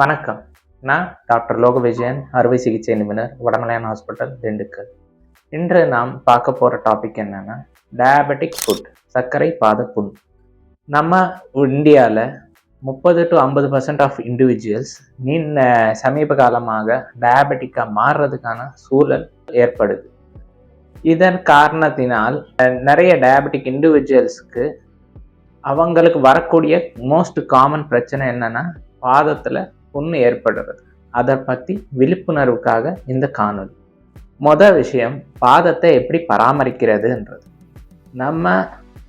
வணக்கம். நான் டாக்டர் லோகவிஜயன் அறுவை சிகிச்சை நிபுணர் வடமலையான் ஹாஸ்பிட்டல் திண்டுக்கல். இன்று நாம் பார்க்க போகிற டாபிக் என்னென்னா டயபெட்டிக் ஃபுட் சர்க்கரை பாத புண். நம்ம இந்தியாவில் முப்பது டு ஐம்பது பர்சன்ட் ஆஃப் இண்டிவிஜுவல்ஸ் நீண்ட சமீப காலமாக டயபெட்டிக்காக மாறுறதுக்கான சூழல் ஏற்படுது. இதன் காரணத்தினால் நிறைய டயபெட்டிக் இண்டிவிஜுவல்ஸுக்கு அவங்களுக்கு வரக்கூடிய மோஸ்ட் காமன் பிரச்சனை என்னென்னா பாதத்தில் புண்ணு ஏற்படுறது. அதை பற்றி விழிப்புணர்வுக்காக இந்த காணொலி மொதல் விஷயம் பாதத்தை எப்படி பராமரிக்கிறதுன்றது. நம்ம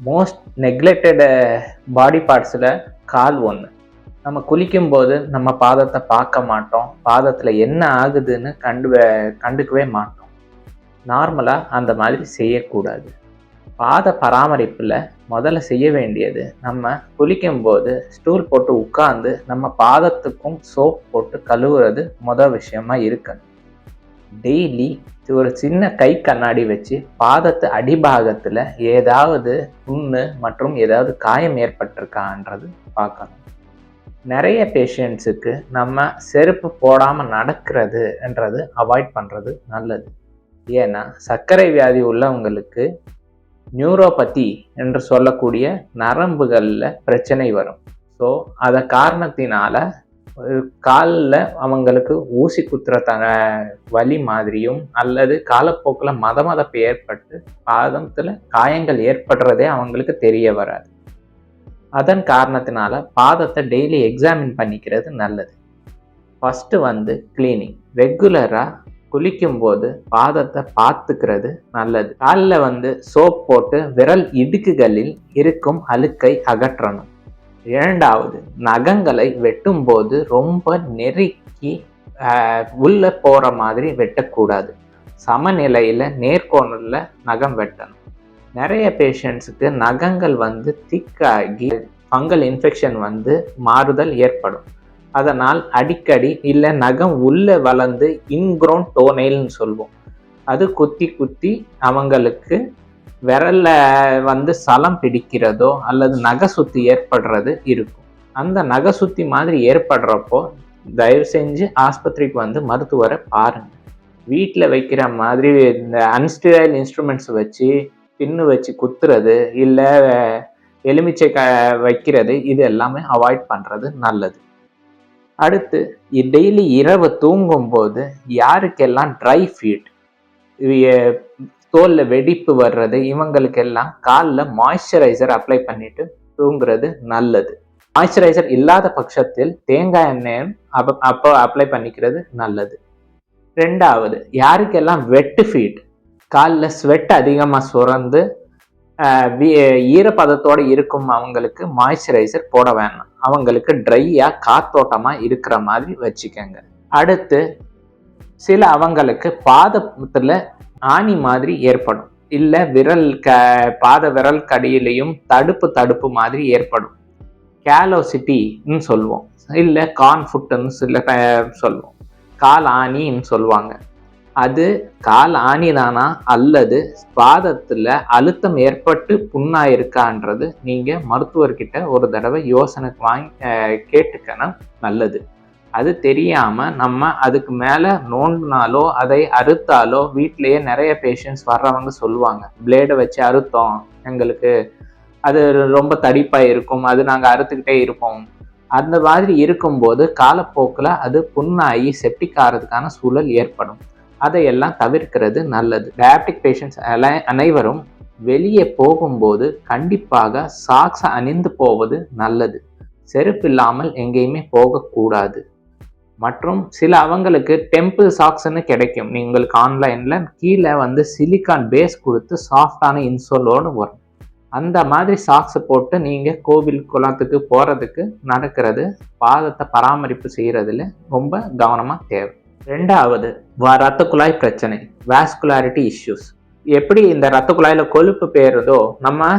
மோஸ்ட் நெக்லெக்டட் பாடி பார்ட்ஸில் கால் ஒன்று நம்ம குளிக்கும்போது நம்ம பாதத்தை பார்க்க மாட்டோம். பாதத்தில் என்ன ஆகுதுன்னு கண்டு கண்டுக்கவே மாட்டோம். நார்மலாக அந்த மாதிரி செய்யக்கூடாது. பாத பராமரிப்பில் முதல்ல செய்ய வேண்டியது நம்ம குளிக்கும் போது ஸ்டூல் போட்டு உட்காந்து நம்ம பாதத்துக்கும் சோப் போட்டு கழுவுறது முதல் விஷயமா இருக்கணும் டெய்லி ஒரு சின்ன கை கண்ணாடி வச்சு பாதத்து அடிபாகத்தில் ஏதாவது புண்ணு மற்றும் ஏதாவது காயம் ஏற்பட்டிருக்கான்றது பார்க்கணும். நிறைய பேஷண்ட்ஸுக்கு நம்ம செருப்பு போடாமல் நடக்கிறதுன்றது அவாய்ட் பண்ணுறது நல்லது. ஏன்னா சர்க்கரை வியாதி உள்ளவங்களுக்கு நியூரோபதி என்று சொல்லக்கூடிய நரம்புகளில் பிரச்சனை வரும். ஸோ அதை காரணத்தினால காலில் அவங்களுக்கு ஊசி குத்துற த வலி மாதிரியும் அல்லது காலப்போக்கில் மத மதப்பு ஏற்பட்டு பாதத்தில் காயங்கள் ஏற்படுறதே அவங்களுக்கு தெரிய வராது. அதன் காரணத்தினால பாதத்தை டெய்லி எக்ஸாமின் பண்ணிக்கிறது நல்லது. ஃபஸ்ட்டு வந்து கிளீனிங் ரெகுலராக குளிக்கும்போது பாதத்தை பார்த்துக்கிறது நல்லது. காலில் வந்து சோப் போட்டு விரல் இடுக்குகளில் இருக்கும் அழுக்கை அகற்றணும். இரண்டாவது நகங்களை வெட்டும்போது ரொம்ப நெருக்கி உள்ள போகிற மாதிரி வெட்டக்கூடாது. சமநிலையில் நேர்கோணலில் நகம் வெட்டணும். நிறைய பேஷண்ட்ஸுக்கு நகங்கள் வந்து திக்காகி ஃபங்கல் இன்ஃபெக்ஷன் வந்து மாறுதல் ஏற்படும். அதனால் அடிக்கடி இல்லை நகம் உள்ளே வளர்ந்து இன்க்ரோன் டோனெயில்னு சொல்லுவோம் அது குத்தி குத்தி அவங்களுக்கு விரல்ல வந்து சலம் பிடிக்கிறதோ அல்லது நகை சுத்தி ஏற்படுறது இருக்கும். அந்த நகை சுத்தி மாதிரி ஏற்படுறப்போ தயவு செஞ்சு ஆஸ்பத்திரிக்கு வந்து மருத்துவரை பாருங்க. வீட்டில் வைக்கிற மாதிரி இந்த அன்ஸ்டிரைல் இன்ஸ்ட்ருமெண்ட்ஸ் வச்சு பின்னு வச்சு குத்துறது இல்லை எலுமிச்சை க வைக்கிறது இது எல்லாமே அவாய்ட் பண்ணுறது நல்லது. அடுத்து டெய்லி இரவு தூங்கும்போது யாருக்கெல்லாம் ட்ரை ஃபீட் தோலில் வெடிப்பு வர்றது இவங்களுக்கெல்லாம் காலில் மாய்ஸ்சரைசர் அப்ளை பண்ணிட்டு தூங்குறது நல்லது. மாய்ஸ்சரைசர் இல்லாத பட்சத்தில் தேங்காய் எண்ணெயும் அப்ப அப்போ அப்ளை பண்ணிக்கிறது நல்லது. ரெண்டாவது யாருக்கெல்லாம் வெட்டு ஃபீட் காலில் ஸ்வெட் அதிகமாக சுரந்து ஈரப்பதத்தோடு இருக்கும் அவங்களுக்கு மாய்ஸ்சரைசர் போட வேணாம். அவங்களுக்கு ட்ரையாக காத்தோட்டமாக இருக்கிற மாதிரி வச்சுக்கோங்க. அடுத்து சில அவங்களுக்கு பாதத்தில் ஆணி மாதிரி ஏற்படும். இல்லை விரல் க பாத விரல் கடியிலையும் தடுப்பு தடுப்பு மாதிரி ஏற்படும். கேலோசிட்டின்னு சொல்லுவோம். இல்லை கான் ஃபுட்டுன்னு சில சொல்லுவோம். கால் ஆணின்னு சொல்லுவாங்க. அது கால் ஆணிதானா? அல்லது பாதத்தில் அழுத்தம் ஏற்பட்டு புண்ணாக இருக்கான்றது நீங்கள் மருத்துவர்கிட்ட ஒரு தடவை யோசனைக்கு வாங்கி கேட்டுக்கணும் நல்லது. அது தெரியாமல் நம்ம அதுக்கு மேலே நோண்டினாலோ அதை அறுத்தாலோ வீட்டிலேயே நிறைய பேஷண்ட்ஸ் வர்றவங்க சொல்லுவாங்க. பிளேடை வச்சு அறுத்தோம் எங்களுக்கு அது ரொம்ப தடிப்பாக இருக்கும் அது நாங்கள் அறுத்துக்கிட்டே இருப்போம். அந்த மாதிரி இருக்கும்போது காலப்போக்கில் அது புண்ணாகி செப்டிக் ஆகிறதுக்கான சூழல் ஏற்படும். அதையெல்லாம் தவிர்க்கிறது நல்லது. டயபெட்டிக் பேஷண்ட்ஸ் அனைவரும் வெளியே போகும்போது கண்டிப்பாக சாக்ஸை அணிந்து போவது நல்லது. செருப்பு இல்லாமல் எங்கேயுமே போகக்கூடாது. மற்றும் சில அவங்களுக்கு டெம்பிள் சாக்ஸ்ன்னு கிடைக்கும். உங்களுக்கு ஆன்லைனில் கீழே வந்து சிலிக்கான் பேஸ் கொடுத்து சாஃப்டான இன்சோலோடு வரும். அந்த மாதிரி சாக்ஸை போட்டு நீங்கள் கோவில் குளத்துக்கு போகிறதுக்கு நடக்கிறது பாதத்தை பராமரிப்பு செய்கிறதுல ரொம்ப கவனமாக தேவை. ரெண்டாவது ரத்த குழாய் பிரச்சனை வாஸ்குலாரிட்டி இஷ்யூஸ் எப்படி இந்த ரத்த குழாயில் கொழுப்பு பேருதோ நம்ம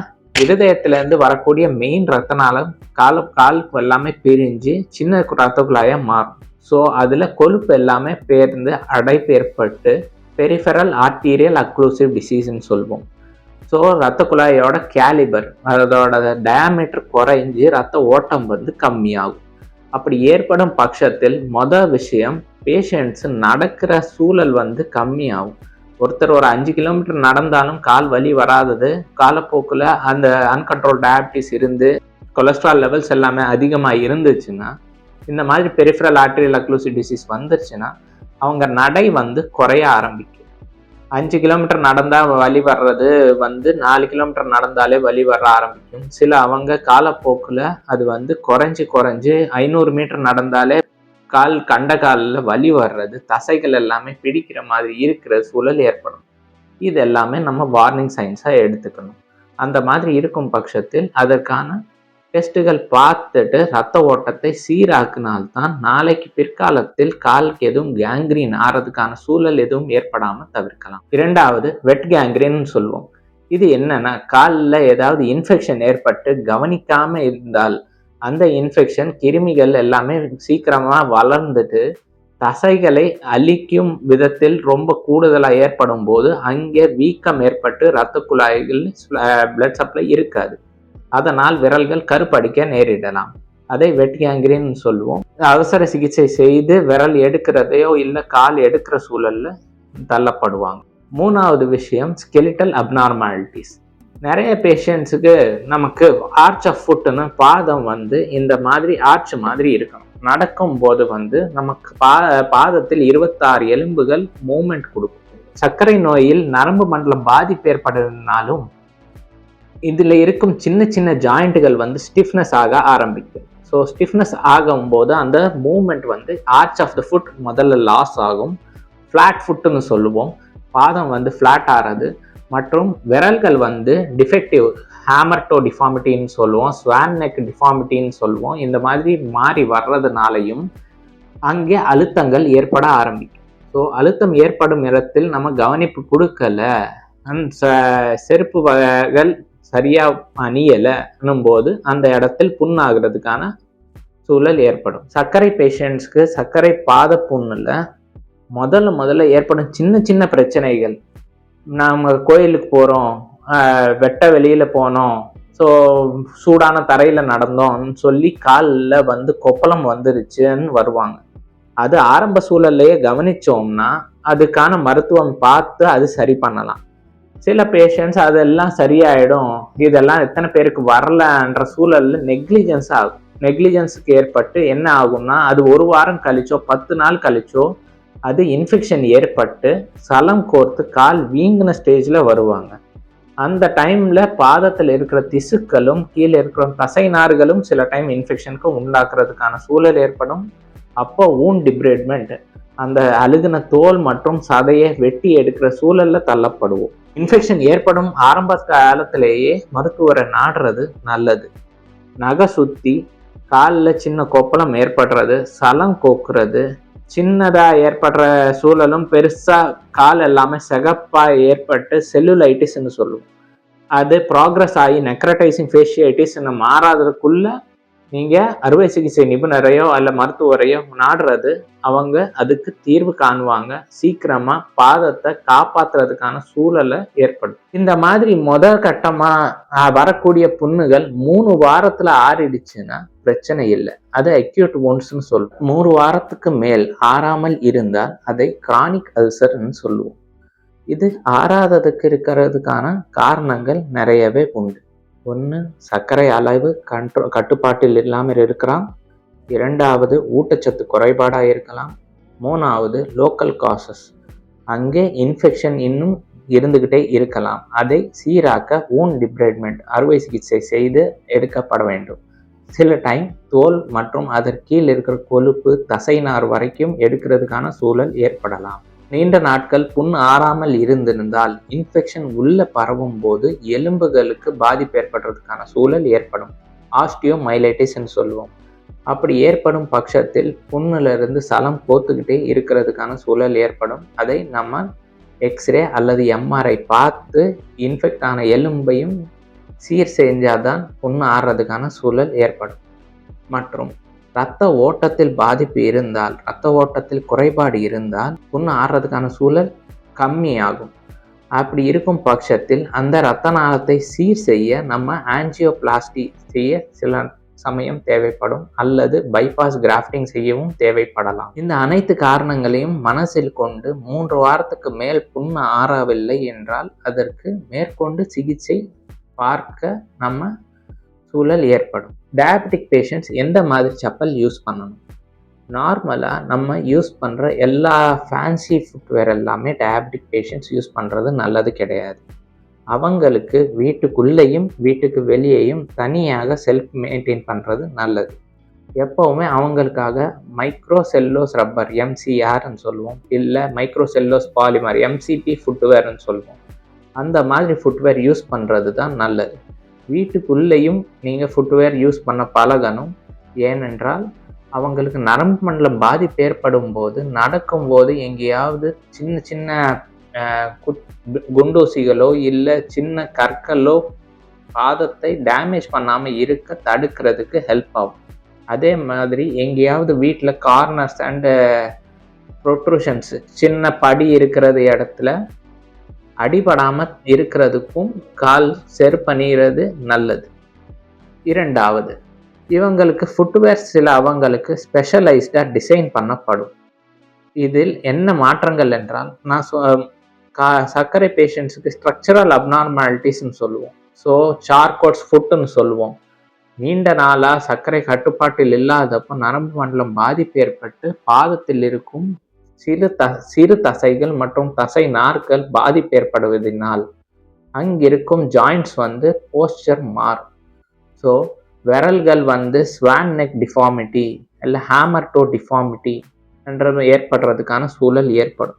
இருதயத்திலேருந்து வரக்கூடிய மெயின் ரத்த நாளம் கால காலுக்கு எல்லாமே பிரிஞ்சு சின்ன ரத்த குழாயா மாறும். ஸோ அதில் கொழுப்பு எல்லாமே பேர்ந்து அடைப்பு ஏற்பட்டு பெரிஃபெரல் ஆர்டீரியல் அக்ளூசிவ் டிசீஸ்ன்னு சொல்லுவோம் ஸோ ரத்த குழாயோட கேலிபர் அதோட டயாமீட்டர் குறைஞ்சு ரத்த ஓட்டம் வந்து கம்மியாகும். அப்படி ஏற்படும் பட்சத்தில் மொதல் விஷயம் பேஷண்ட்ஸ் நடக்கிற சூழல் வந்து கம்மியாகும். ஒருத்தர் ஒரு அஞ்சு கிலோமீட்டர் நடந்தாலும் கால் வலி வராதது காலப்போக்கில் அந்த அன்கண்ட்ரோல் டயபிட்டிஸ் இருந்து கொலஸ்ட்ரால் லெவல்ஸ் எல்லாமே அதிகமாக இருந்துச்சுன்னா இந்த மாதிரி பெரிஃபரல் ஆர்டரியல் அக்ளூசிவ் டிசீஸ் வந்துருச்சுன்னா அவங்க நடை வந்து குறைய ஆரம்பிக்கும். அஞ்சு கிலோமீட்டர் நடந்தால் வலி வர்றது வந்து நாலு கிலோமீட்டர் நடந்தாலே வலி வர ஆரம்பிக்கும். சில அவங்க காலப்போக்கில் அது வந்து குறைஞ்சி குறைஞ்சி ஐநூறு மீட்டர் நடந்தாலே கால் கண்ட காலில் வலி வர்றது தசைகள் எல்லாமே பிடிக்கிற மாதிரி இருக்கிற சூழல் ஏற்படும். இது எல்லாமே நம்ம வார்னிங் சைன்ஸாக எடுத்துக்கணும். அந்த மாதிரி இருக்கும் பட்சத்தில் அதற்கான டெஸ்ட்டுகள் பார்த்துட்டு ரத்த ஓட்டத்தை சீராக்கினால்தான் நாளைக்கு பிற்காலத்தில் காலுக்கு எதுவும் கேங்க்ரீன் ஆறதுக்கான சூழல் எதுவும் ஏற்படாமல் தவிர்க்கலாம். இரண்டாவது வெட் கேங்க்ரீன் சொல்லுவோம் இது என்னன்னா காலில் ஏதாவது இன்ஃபெக்ஷன் ஏற்பட்டு கவனிக்காமல் இருந்தால் அந்த இன்ஃபெக்ஷன் கிருமிகள் எல்லாமே சீக்கிரமாக வளர்ந்துட்டு தசைகளை அழிக்கும் விதத்தில் ரொம்ப கூடுதலாக ஏற்படும் போது அங்கே வீக்கம் ஏற்பட்டு இரத்த குழாய்கள் பிளட் சப்ளை இருக்காது. அதனால் விரல்கள் கருப்படிக்க நேரிடலாம். அதை வெட் கேங்கிரின் சொல்லுவோம். அவசர சிகிச்சை செய்து விரல் எடுக்கிறதையோ இல்லை கால் எடுக்கிற சூழலில் தள்ளப்படுவாங்க. மூணாவது விஷயம் ஸ்கெலிட்டல் அப்நார்மாலிட்டிஸ் நிறைய பேஷண்ட்ஸுக்கு நமக்கு ஆர்ச் ஆஃப் ஃபுட்டுன்னு பாதம் வந்து இந்த மாதிரி ஆர்ச் மாதிரி இருக்கணும். நடக்கும் போது வந்து நமக்கு பா பாதத்தில் இருபத்தாறு எலும்புகள் மூமெண்ட் கொடுக்கும். சர்க்கரை நோயில் நரம்பு மண்டலம் பாதிப்பு ஏற்படுறதுனாலும் இதில் இருக்கும் சின்ன சின்ன ஜாயிண்ட்டுகள் வந்து ஸ்டிஃப்னஸ் ஆக ஆரம்பிக்கும். ஸோ ஸ்டிஃப்னஸ் ஆகும்போது அந்த மூமெண்ட் வந்து ஆர்ச் ஆஃப் த ஃபுட் முதல்ல லாஸ் ஆகும். ஃப்ளாட் ஃபுட்டுன்னு சொல்லுவோம். பாதம் வந்து ஃப்ளாட் ஆகிறது மற்றும் விரல்கள் வந்து டிஃபெக்டிவ் ஹேமர்டோ டிஃபார்மிட்டின்னு சொல்லுவோம் ஸ்வான் நெக் டிஃபார்மிட்டின்னு சொல்லுவோம். இந்த மாதிரி மாறி வர்றதுனாலையும் அங்கே அழுத்தங்கள் ஏற்பட ஆரம்பிக்கும். ஸோ அழுத்தம் ஏற்படும் இடத்தில் நம்ம கவனிப்பு கொடுக்கல செருப்பு வகைகள் சரியாக அணியலைன்னும் போது அந்த இடத்தில் புண்ணாகிறதுக்கான சூழல் ஏற்படும். சர்க்கரை பேஷண்ட்ஸ்க்கு சர்க்கரை பாத புண்ணில் முதல்ல முதல்ல ஏற்படும் சின்ன சின்ன பிரச்சனைகள். நாங்கள் கோயிலுக்கு போகிறோம் வெட்ட வெளியில் போனோம். ஸோ சூடான தரையில் நடந்தோம்னு சொல்லி காலில் வந்து கொப்பளம் வந்துருச்சுன்னு வருவாங்க. அது ஆரம்ப சூழல்லையே கவனிச்சோம்னா அதுக்கான மருத்துவம் பார்த்து அது சரி பண்ணலாம். சில பேஷண்ட்ஸ் அதெல்லாம் சரியாயிடும். இதெல்லாம் எத்தனை பேருக்கு வரலன்ற சூழல்ல நெக்லிஜென்ஸ் ஆகும். நெக்லிஜென்ஸுக்கு ஏற்பட்டு என்ன ஆகும்னா அது ஒரு வாரம் கழிச்சோ பத்து நாள் கழிச்சோ அது இன்ஃபெக்ஷன் ஏற்பட்டு சலம் கோர்த்து கால் வீங்கின ஸ்டேஜில் வருவாங்க. அந்த டைமில் பாதத்தில் இருக்கிற திசுக்களும் கீழே இருக்கிற தசை நார்களும் சில டைம் இன்ஃபெக்ஷனுக்கு உண்டாக்குறதுக்கான சூழல் ஏற்படும். அப்போ ஊன் டிப்ரேட்மெண்ட் அந்த அழுகின தோல் மற்றும் சதையை வெட்டி எடுக்கிற சூழலில் தள்ளப்படுவோம். இன்ஃபெக்ஷன் ஏற்படும் ஆரம்ப காலத்திலேயே மருத்துவரை நாடுறது நல்லது. நகை சுற்றி காலில் சின்ன கொப்பளம் ஏற்படுறது சலம் கோக்குறது சின்னதாக ஏற்படுற சூழலும் பெருசாக கால் எல்லாமே சிகப்பாக ஏற்பட்டு செல்லுலைட்டிஸ்ன்னு சொல்லுவோம். அது ப்ராக்ரஸ் ஆகி நெக்ரடைசிங் ஃபேஷியைட்டிஸ்ன்னு மாறாததுக்குள்ளே நீங்கள் அறுவை சிகிச்சை நிபுணரையோ அல்ல மருத்துவரையோ நாடுறது அவங்க அதுக்கு தீர்வு காணுவாங்க. சீக்கிரமா பாதத்தை காப்பாத்துறதுக்கான சூழலை ஏற்படும். இந்த மாதிரி முதல் கட்டமா வரக்கூடிய புண்ணுகள் மூணு வாரத்துல ஆறிடுச்சுன்னா பிரச்சனை இல்லை. அது அக்யூட் ஒன்ஸ்ன்னு சொல்லுவோம் மூணு வாரத்துக்கு மேல் ஆறாமல் இருந்தால் அதை கிரானிக் அல்சர்னு சொல்லுவோம். இது ஆறாததுக்கு இருக்கிறதுக்கான காரணங்கள் நிறையவே உண்டு. ஒன்று சர்க்கரை அளவு கண்ட்ரோ கட்டுப்பாட்டில் இல்லாமல் இருக்கலாம். இரண்டாவது ஊட்டச்சத்து குறைபாடாக இருக்கலாம். மூணாவது லோக்கல் காசஸ் அங்கே இன்ஃபெக்ஷன் இன்னும் இருந்துக்கிட்டே இருக்கலாம். அதை சீராக்க ஊன் டிப்ரேட்மெண்ட் அறுவை சிகிச்சை செய்து எடுக்கப்பட வேண்டும். சில டைம் தோல் மற்றும் அதற்கீழ் இருக்கிற கொழுப்பு தசைநார் வரைக்கும் எடுக்கிறதுக்கான சூழல் ஏற்படலாம். நீண்ட நாட்கள் புண் ஆறாமல் இருந்திருந்தால் இன்ஃபெக்ஷன் உள்ள பரவும் போது எலும்புகளுக்கு பாதிப்பு ஏற்படுறதுக்கான சூழல் ஏற்படும். ஆஸ்டியோ மைலைட்டிஸ்ன்னு சொல்லுவோம். அப்படி ஏற்படும் பட்சத்தில் புண்ணிலிருந்து சலம் போத்துக்கிட்டே இருக்கிறதுக்கான சூழல் ஏற்படும். அதை நம்ம எக்ஸ்ரே அல்லது எம்ஆர்ஐ பார்த்து இன்ஃபெக்ட் ஆன எலும்பையும் சீர் செஞ்சாதான் புண்ணு ஆறுறதுக்கான சூழல் ஏற்படும். மற்றும் இரத்த ஓட்டத்தில் பாதிப்பு இருந்தால் ரத்த ஓட்டத்தில் குறைபாடு இருந்தால் புண்ணு ஆறுறதுக்கான சூழல் கம்மியாகும். அப்படி இருக்கும் பட்சத்தில் அந்த இரத்த நாளத்தை சீர் செய்ய நம்ம ஆன்ஜியோபிளாஸ்டி செய்ய சில சமயம் தேவைப்படும் அல்லது பைபாஸ் கிராஃப்டிங் செய்யவும் தேவைப்படலாம். இந்த அனைத்து காரணங்களையும் மனசில் கொண்டு மூன்று வாரத்துக்கு மேல் புண்ணு ஆறவில்லை என்றால் அதற்கு மேற்கொண்டு சிகிச்சை பார்க்க நம்ம சூழல் ஏற்படும். டயபெட்டிக் பேஷண்ட்ஸ் எந்த மாதிரி செப்பல் யூஸ் பண்ணணும்? நார்மலாக நம்ம யூஸ் பண்ணுற எல்லா ஃபேன்சி ஃபுட்வேர் எல்லாமே டயபெட்டிக் பேஷண்ட்ஸ் யூஸ் பண்ணுறது நல்லது கிடையாது. அவங்களுக்கு வீட்டுக்குள்ளேயும் வீட்டுக்கு வெளியேயும் தனியாக செல்ஃப் மெயின்டைன் பண்ணுறது நல்லது. எப்போவுமே அவங்களுக்காக மைக்ரோ செல்லோஸ் ரப்பர் எம்சிஆர்னு சொல்லுவோம். இல்லை மைக்ரோ செல்லோஸ் பாலிமர் எம்சிபி ஃபுட்வேர்னு சொல்லுவோம். அந்த மாதிரி ஃபுட்வேர் யூஸ் பண்ணுறது தான் நல்லது. வீட்டுக்குள்ளேயும் நீங்கள் ஃபுட்வேர் யூஸ் பண்ண பழகணும். ஏனென்றால் அவங்களுக்கு நரம்பு மண்டலம் பாதிப்பு ஏற்படும் போது நடக்கும்போது எங்கேயாவது சின்ன சின்ன குத்- குண்டூசிகளோ இல்லை சின்ன கற்களோ பாதத்தை டேமேஜ் பண்ணாமல் இருக்க தடுக்கிறதுக்கு ஹெல்ப் ஆகும். அதே மாதிரி எங்கேயாவது வீட்டில் கார்னர்ஸ் அண்டு ப்ரொட்ரூஷன்ஸ் சின்ன படி இருக்கிறது இடத்துல அடிபடாமல் இருக்கிறதுக்கும் கால் செருப்பணிகிறது நல்லது. இரண்டாவது இவங்களுக்கு ஃபுட்வேர் சில அவங்களுக்கு ஸ்பெஷலைஸ்டாக டிசைன் பண்ணப்படும். இதில் என்ன மாற்றங்கள் என்றால் நான் சொ கா சர்க்கரை பேஷண்ட்ஸுக்கு ஸ்ட்ரக்சரல் அப்நார்மாலிட்டிஸ்னு சொல்லுவோம். ஸோ சார்கோட்ஸ் ஃபுட்டுன்னு சொல்லுவோம். நீண்ட நாளாக சர்க்கரை கட்டுப்பாட்டில் இல்லாதப்போ நரம்பு மண்டலம் பாதிப்பு ஏற்பட்டு பாதத்தில் இருக்கும் சிறு த சிறு தசைகள் மற்றும் தசை நார்கள் பாதிப்பு ஏற்படுவதனால் அங்கிருக்கும் ஜாயிண்ட்ஸ் வந்து போஸ்டர் மாறும். ஸோ விரல்கள் வந்து ஸ்வான் நெக் டிஃபார்மிட்டி இல்லை ஹேமர் டோ டிஃபார்மிட்டி என்ற ஏற்படுறதுக்கான சூழல் ஏற்படும்.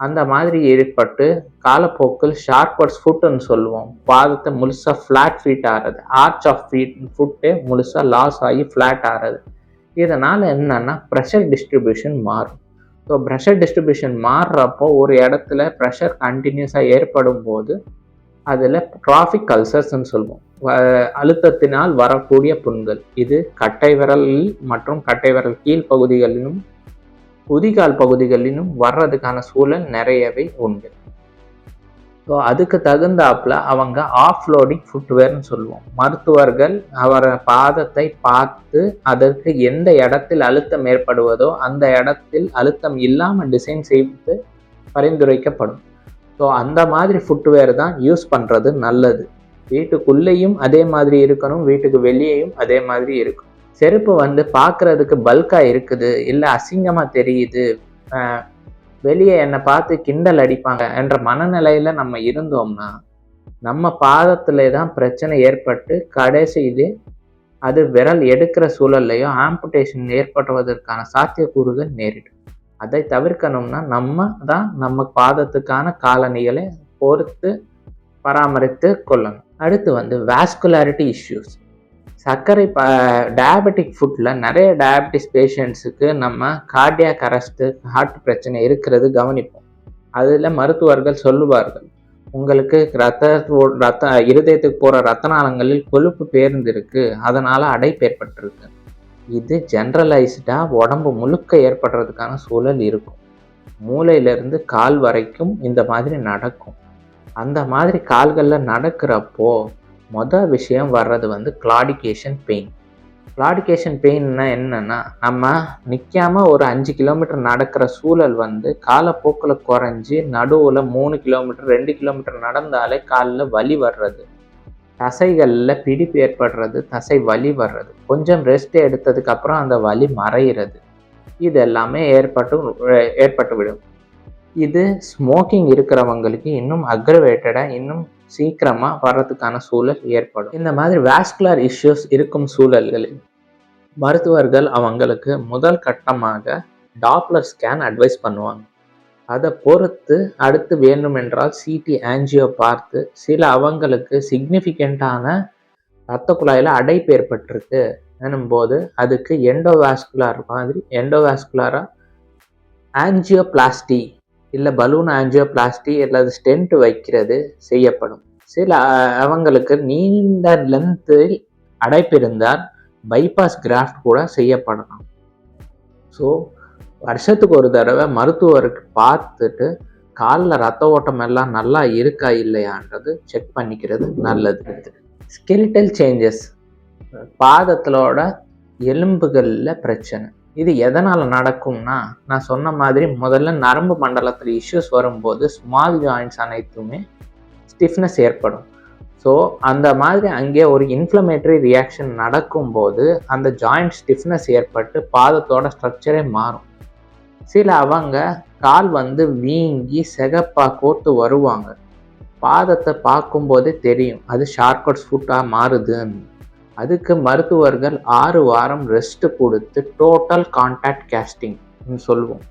அந்த மாதிரி ஏற்பட்டு காலப்போக்கில் ஷார்பர்ஸ் ஃபுட்டுன்னு சொல்லுவோம். பாதத்தை முழுசாக ஃப்ளாட் ஃபீட் ஆகிறது ஆர்ச் ஆஃப் ஃபீட் ஃபுட்டு முழுசாக லாஸ் ஆகி ஃப்ளாட் ஆகிறது இதனால் என்னன்னா ப்ரெஷர் டிஸ்ட்ரிபியூஷன் மாறும். ஸோ ப்ரெஷர் டிஸ்ட்ரிபியூஷன் மாறுறப்போ ஒரு இடத்துல ப்ரெஷர் கண்டினியூஸாக ஏற்படும் போது அதில் டிராஃபிக் அல்சர்ஸ்ன்னு சொல்லுவோம். அழுத்தத்தினால் வரக்கூடிய புண்கள். இது கட்டை விரல் மற்றும் கட்டை விரல் கீழ் பகுதிகளிலும் குதிகால் பகுதிகளிலும் வர்றதுக்கான சூழல் நிறையவே உண்டு. ஸோ அதுக்கு தகுந்தாப்புல அவங்க ஆஃப் லோடிங் ஃபுட்வேர்னு சொல்லுவோம். மருத்துவர்கள் அவரை பாதத்தை பார்த்து அதற்கு எந்த இடத்தில் அழுத்தம் ஏற்படுவதோ அந்த இடத்தில் அழுத்தம் இல்லாமல் டிசைன் செய்து பரிந்துரைக்கப்படும். ஸோ அந்த மாதிரி ஃபுட்வேர் தான் யூஸ் பண்ணுறது நல்லது. வீட்டுக்குள்ளேயும் அதே மாதிரி இருக்கணும் வீட்டுக்கு வெளியேயும் அதே மாதிரி இருக்கும். செருப்பு வந்து பார்க்குறதுக்கு பல்காக இருக்குது இல்லை அசிங்கமாக தெரியுது வெளியே என்னை பார்த்து கிண்டல் அடிப்பாங்க என்ற மனநிலையில நம்ம இருந்தோம்னா நம்ம பாதத்திலே தான் பிரச்சனை ஏற்பட்டு கடைசியில் அது விரல் எடுக்கிற சூழல்லையோ ஆம்புடேஷன் ஏற்படுவதற்கான சாத்தியக்கூறுகள் நேரிடும். அதை தவிர்க்கணும்னா நம்ம தான் நம்ம பாதத்துக்கான காலணிகளை பொறுத்து பராமரித்து கொள்ளணும். அடுத்து வந்து வேஸ்குலாரிட்டி இஷ்யூஸ் சர்க்கரை ப டயபெட்டிக் ஃபுட்டில் நிறைய டயபெட்டிஸ் பேஷண்ட்ஸுக்கு நம்ம கார்டியாக் அரெஸ்ட்டு ஹார்ட் பிரச்சனை இருக்கிறது கவனிப்போம். அதில் மருத்துவர்கள் சொல்லுவார்கள் உங்களுக்கு ரத்த ரத்த இருதயத்துக்கு போகிற ரத்த நாளங்களில் கொழுப்பு பேர்ந்திருக்கு அதனால் அடைப்பு ஏற்பட்டிருக்கு இது ஜென்ரலைஸ்டாக உடம்பு முழுக்க ஏற்படுறதுக்கான சூழல் இருக்கும். மூளையிலேருந்து கால் வரைக்கும் இந்த மாதிரி நடக்கும். அந்த மாதிரி கால்களில் நடக்கிறப்போ மொதல் விஷயம் வர்றது வந்து கிளாடிகேஷன் பெயின் கிளாடிகேஷன் பெயின்னா என்னென்னா நம்ம நிற்காம ஒரு அஞ்சு கிலோமீட்டர் நடக்கிற சூழல் வந்து காலப்போக்கில் குறைஞ்சி நடுவில் மூணு கிலோமீட்டர் ரெண்டு கிலோமீட்டர் நடந்தாலே காலில் வலி வர்றது. தசைகளில் பிடிப்பு ஏற்படுறது தசை வலி வர்றது. கொஞ்சம் ரெஸ்ட் எடுத்ததுக்கப்புறம் அந்த வலி மறையிறது. இது எல்லாமே ஏற்பட்டு ஏற்பட்டு விடும். இது ஸ்மோக்கிங் இருக்கிறவங்களுக்கு இன்னும் அக்ரவேட்டடாக இன்னும் சீக்கிரமாக வர்றதுக்கான சூழல் ஏற்படும். இந்த மாதிரி வேஸ்குலர் இஷ்யூஸ் இருக்கும் சூழல்களில் மருத்துவர்கள் அவங்களுக்கு முதல் கட்டமாக டாப்லர் ஸ்கேன் அட்வைஸ் பண்ணுவாங்க. அதை பொறுத்து அடுத்து வேண்டுமென்றால் சிடி ஆன்ஜியோ பார்த்து சில அவங்களுக்கு சிக்னிஃபிகண்ட்டான ரத்த குழாயில் அடைப்பு ஏற்பட்டிருக்கு எனும்போது அதுக்கு எண்டோவாஸ்குலார் மாதிரி எண்டோவாஸ்குலாராக ஆன்ஜியோபிளாஸ்டி இல்லை பலூன் ஆன்ஜியோபிளாஸ்டி அல்லது ஸ்டென்ட் வைக்கிறது செய்யப்படும். சில அவங்களுக்கு நீண்ட லென்த்தில் அடைப்பிருந்தால் பைபாஸ் கிராஃப்ட் கூட செய்யப்படலாம். ஸோ வருஷத்துக்கு ஒரு தடவை மருத்துவருக்கு பார்த்துட்டு காலில் ரத்த ஓட்டம் எல்லாம் நல்லா இருக்கா இல்லையான்றது செக் பண்ணிக்கிறது நல்லது. ஸ்கெலிட்டல் சேஞ்சஸ் பாதத்திலோட எலும்புகளில் பிரச்சனை. இது எதனால் நடக்கும்னா நான் சொன்ன மாதிரி முதல்ல நரம்பு மண்டலத்தில் இஷ்யூஸ் வரும்போது ஸ்மால் ஜாயின்ட்ஸ் அனைத்துமே ஸ்டிஃப்னஸ் ஏற்படும். ஸோ அந்த மாதிரி அங்கே ஒரு இன்ஃப்ளமேட்டரி ரியாக்ஷன் நடக்கும்போது அந்த ஜாயிண்ட் ஸ்டிஃப்னஸ் ஏற்பட்டு பாதத்தோட ஸ்ட்ரக்சரே மாறும். சில அவங்க கால் வந்து வீங்கி செகப்பாக கோத்து வருவாங்க. பாதத்தை பார்க்கும்போதே தெரியும் அது ஷார்ட்கட்ஸ் ஃபுட்டாக மாறுதுன்னு. அதுக்கு மருத்துவர்கள் ஆறு வாரம் ரெஸ்ட் கொடுத்து டோட்டல் கான்டாக்ட் கேஸ்டிங் சொல்லுவோம்.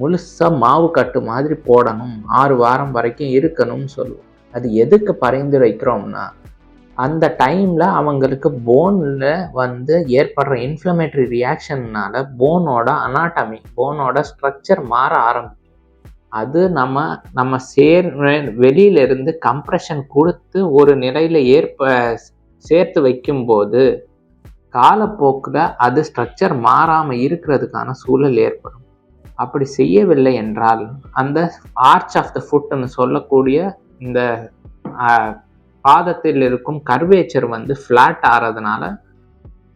முழுசாக மாவு கட்டு மாதிரி போடணும். ஆறு வாரம் வரைக்கும் இருக்கணும்னு சொல்லுவோம். அது எதுக்கு பரிந்துரைக்கிறோம்னா அந்த டைமில் அவங்களுக்கு போனில் வந்து ஏற்படுற இன்ஃப்ளமேட்டரி ரியாக்ஷன்னால் போனோட அனாட்டமி போனோட ஸ்ட்ரக்சர் மாற ஆரம்பிக்கும். அது நம்ம நம்ம சேர் வெளியிலிருந்து கம்ப்ரெஷன் கொடுத்து ஒரு நிலையில் ஏற்ப சேர்த்து வைக்கும்போது காலப்போக்கில் அது ஸ்ட்ரக்சர் மாறாமல் இருக்கிறதுக்கான சூழல் ஏற்படும். அப்படி செய்யவில்லை என்றால் அந்த ஆர்ச் ஆஃப் த ஃபுட்னு சொல்லக்கூடிய இந்த பாதத்தில் இருக்கும் கர்வேச்சர் வந்து ஃப்ளாட் ஆகிறதுனால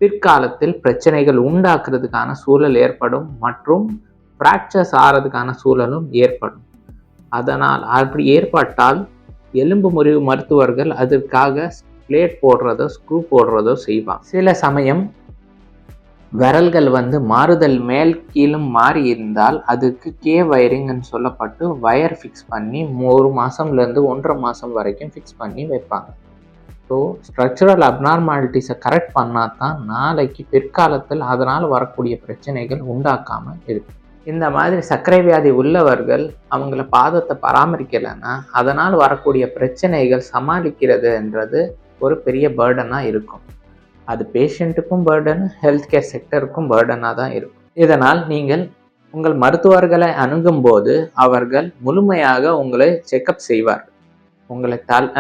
பிற்காலத்தில் பிரச்சனைகள் உண்டாக்குறதுக்கான சூழல் ஏற்படும் மற்றும் ஃப்ராக்சர்ஸ் ஆகிறதுக்கான சூழலும் ஏற்படும். அதனால் அப்படி ஏற்பட்டால் எலும்பு முறிவு மருத்துவர்கள் அதற்காக பிளேட் போடுறதோ ஸ்க்ரூ போடுறதோ செய்வான். சில சமயம் விரல்கள் வந்து மாறுதல் மேல் கீழும் மாறி இருந்தால் அதுக்கு கே வயரிங்னு சொல்லப்பட்டு வயர் ஃபிக்ஸ் பண்ணி ஒரு மாதம்லேருந்து ஒன்றரை மாதம் வரைக்கும் ஃபிக்ஸ் பண்ணி வைப்பாங்க. ஸோ ஸ்ட்ரக்சரல் அப்நார்மாலிட்டிஸை கரெக்ட் பண்ணால் தான் நாளைக்கு பிற்காலத்தில் அதனால் வரக்கூடிய பிரச்சனைகள் உண்டாக்காமல் இருக்கும். இந்த மாதிரி சர்க்கரை வியாதி உள்ளவர்கள் அவங்கள பாதத்தை பராமரிக்கலைன்னா அதனால் வரக்கூடிய பிரச்சனைகள் சமாளிக்கிறதுன்றது ஒரு பெரிய பேர்டனாக இருக்கும். அது பேஷண்ட்டுக்கும் பேர்டன் ஹெல்த் கேர் செக்டருக்கும் பேர்டனாக தான் இருக்கும். இதனால் நீங்கள் உங்கள் மருத்துவர்களை அணுகும்போது அவர்கள் முழுமையாக உங்களை செக்கப் செய்வார்கள். உங்களை தல்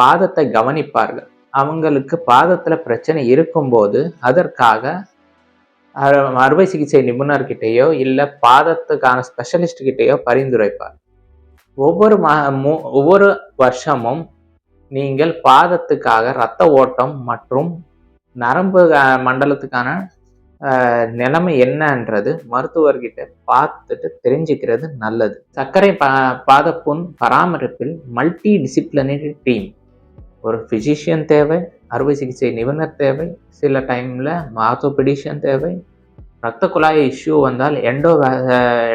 பாதத்தை கவனிப்பார்கள். அவங்களுக்கு பாதத்தில் பிரச்சனை இருக்கும்போது அதற்காக அறுவை சிகிச்சை நிபுணர்கிட்டேயோ இல்லை பாதத்துக்கான ஸ்பெஷலிஸ்ட் கிட்டேயோ பரிந்துரைப்பார். ஒவ்வொரு மா ஒவ்வொரு வருஷமும் நீங்கள் பாதத்துக்காக இரத்த ஓட்டம் மற்றும் நரம்பு மண்டலத்துக்கான நிலைமை என்னன்றது மருத்துவர்கிட்ட பார்த்துட்டு தெரிஞ்சுக்கிறது நல்லது. சர்க்கரை பா பாதப்புண் பராமரிப்பில் மல்டி டிசிப்ளினரி டீம் ஒரு ஃபிசிஷியன் தேவை அறுவை சிகிச்சை நிபுணர் தேவை சில டைமில் மார்த்தோபெடிஷியன் தேவை. ரத்த குழாய் இஷ்யூ வந்தால் எண்டோ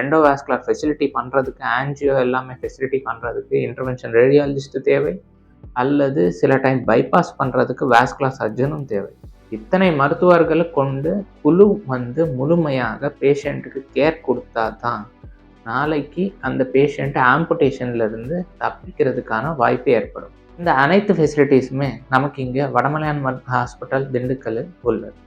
எண்டோவாஸ்குலர் ஃபெசிலிட்டி பண்ணுறதுக்கு ஆன்ஜியோ எல்லாமே ஃபெசிலிட்டி பண்ணுறதுக்கு இன்டர்வென்ஷன் ரேடியாலஜிஸ்ட் தேவை. அல்லது சில டைம் பைபாஸ் பண்ணுறதுக்கு வேஸ்குலர் சர்ஜனும் தேவை. இத்தனை மருத்துவர்களை கொண்டு குழு வந்து முழுமையாக பேஷண்ட்டுக்கு கேர் கொடுத்தா தான் நாளைக்கு அந்த பேஷண்ட் ஆம்புடேஷன்லேருந்து தப்பிக்கிறதுக்கான வாய்ப்பு ஏற்படும். இந்த அனைத்து ஃபெசிலிட்டிஸுமே நமக்கு இங்கே வடமலையான் ஹாஸ்பிட்டல் திண்டுக்கல் உள்ளது.